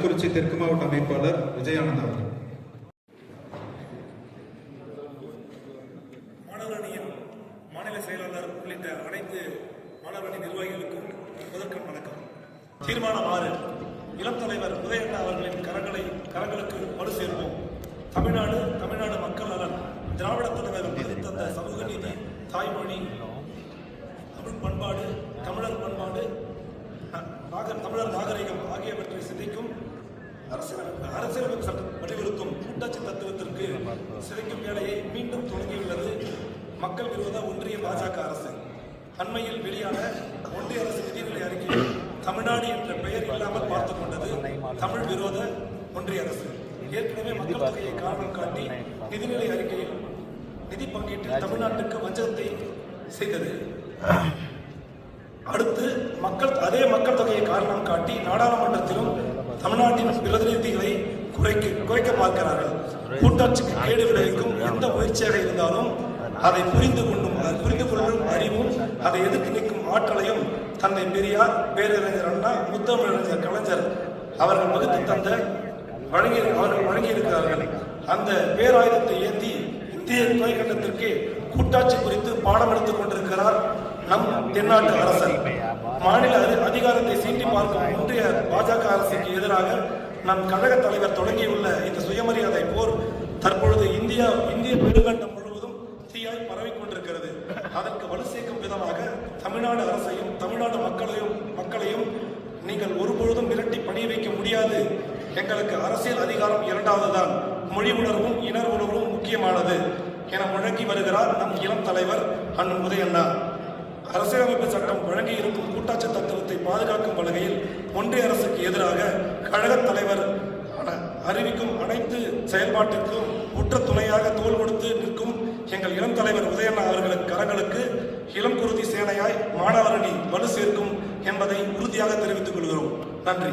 கள்ளக்குறிச்சி தெற்கு மாவட்ட அமைப்பாளர் விஜயானந்த் அவர்கள். மாநில செயலாளர் உள்ளிட்ட அனைத்து மாணவரணி நிர்வாகிகளுக்கும் முதற்கண் வணக்கம். தீர்மானம் ஆறு. இளம் தலைவர் உதயண்ணா அவர்களின் கரங்களை கரங்களுக்கு வலு சேர்வோம் தமிழ்நாடு தமிழ்நாடு மக்கள் நலன். திராவிட தலைவர் தந்த சமூக நீதி தாய்மொழி தமிழ் பண்பாடு தமிழர் பண்பாடு நாக தமிழர் நாகரிகம் ஆகியவற்றை சிதைக்கும் அரசியலமைப்பு அரசியலமைப்பு சட்டம் வலியுறுத்தும் கூட்டாட்சி தத்துவத்திற்கு சிதைக்கும் வேலையை மீண்டும் தொடங்கியுள்ளது மக்கள் விரோத ஒன்றிய பாஜக அரசு. அண்மையில் வெளியான ஒன்றிய அரசு நிதிநிலை அறிக்கையில் தமிழ்நாடு என்ற பெயர் இல்லாமல் பார்த்துக் கொண்டது தமிழ் விரோத ஒன்றிய அரசு. ஏற்கனவே மக்கள் தொகையை காரணம் காட்டி நிதிநிலை அறிக்கையில் நிதி பங்கீட்டில் தமிழ்நாட்டுக்கு வஞ்சகத்தை செய்தது. அடுத்து மக்கள் அதே மக்கள் தொகையை காரணம் காட்டி நாடாளுமன்றத்திலும் தமிழ்நாட்டின் குறைக்க குறைக்க பார்க்கிறார்கள் கூட்டாட்சிக்கு கேடு விளைவிக்கும் எந்த முயற்சியாக இருந்தாலும் அதை புரிந்து கொண்டும் அதை புரிந்து கொள்ளும் அறிவும் அதை எதிர்த்து நிற்கும் ஆற்றலையும் தந்தை பெரியார் பேரறிஞர் அண்ணா முத்தமிழறிஞர் கலைஞர் அவர்கள் வகுத்து தந்த வழங்கி அவர்கள் வழங்கியிருக்கிறார்கள். அந்த பேராயுதத்தை ஏந்தி இந்திய துணைக்கண்டத்திற்கு கூட்டாட்சி குறித்து பாடம் எடுத்துக் கொண்டிருக்கிறார் நம் தென்னாட்டு அரசர். மாநில அதிகாரத்தை சீண்டி பார்க்கும் ஒன்றிய பாஜக அரசுக்கு எதிராக நம் கழக தலைவர் தொடங்கியுள்ள இந்த சுயமரியாதை போர் தற்பொழுது இந்தியா இந்திய பெருங்கண்டம் முழுவதும் தீயாய் பரவிக் கொண்டிருக்கிறது. அதற்கு வலு சேர்க்கும் விதமாக தமிழ்நாடு அரசையும் தமிழ்நாடு மக்களையும் மக்களையும் நீங்கள் ஒருபொழுதும் மிரட்டி பணிய வைக்க முடியாது. எங்களுக்கு அரசியல் அதிகாரம் இரண்டாவதுதான். மொழி உணர்வும் இனர் உணர்வும் முக்கியமானது என முழங்கி வருகிறார் நம் இளம் தலைவர் அண்ணன் உதயண்ணா. அரசியலமைப்பு சட்டம் வழங்கி இருக்கும் கூட்டாட்சி தத்துவத்தை பாதுகாக்கும் வகையில் ஒன்றிய அரசுக்கு எதிராக கழகத் தலைவர் அறிவிக்கும் அனைத்து செயல்பாட்டிற்கும் உற்ற துணையாக தோல் கொடுத்து நிற்கும் எங்கள் இளம் தலைவர் உதயண்ணா அவர்களுக்கு கரங்களுக்கு இளம் குருதி சேனையாய் மாணவரணி வலு சேர்க்கும் என்பதை உறுதியாக தெரிவித்துக் கொள்கிறோம். நன்றி.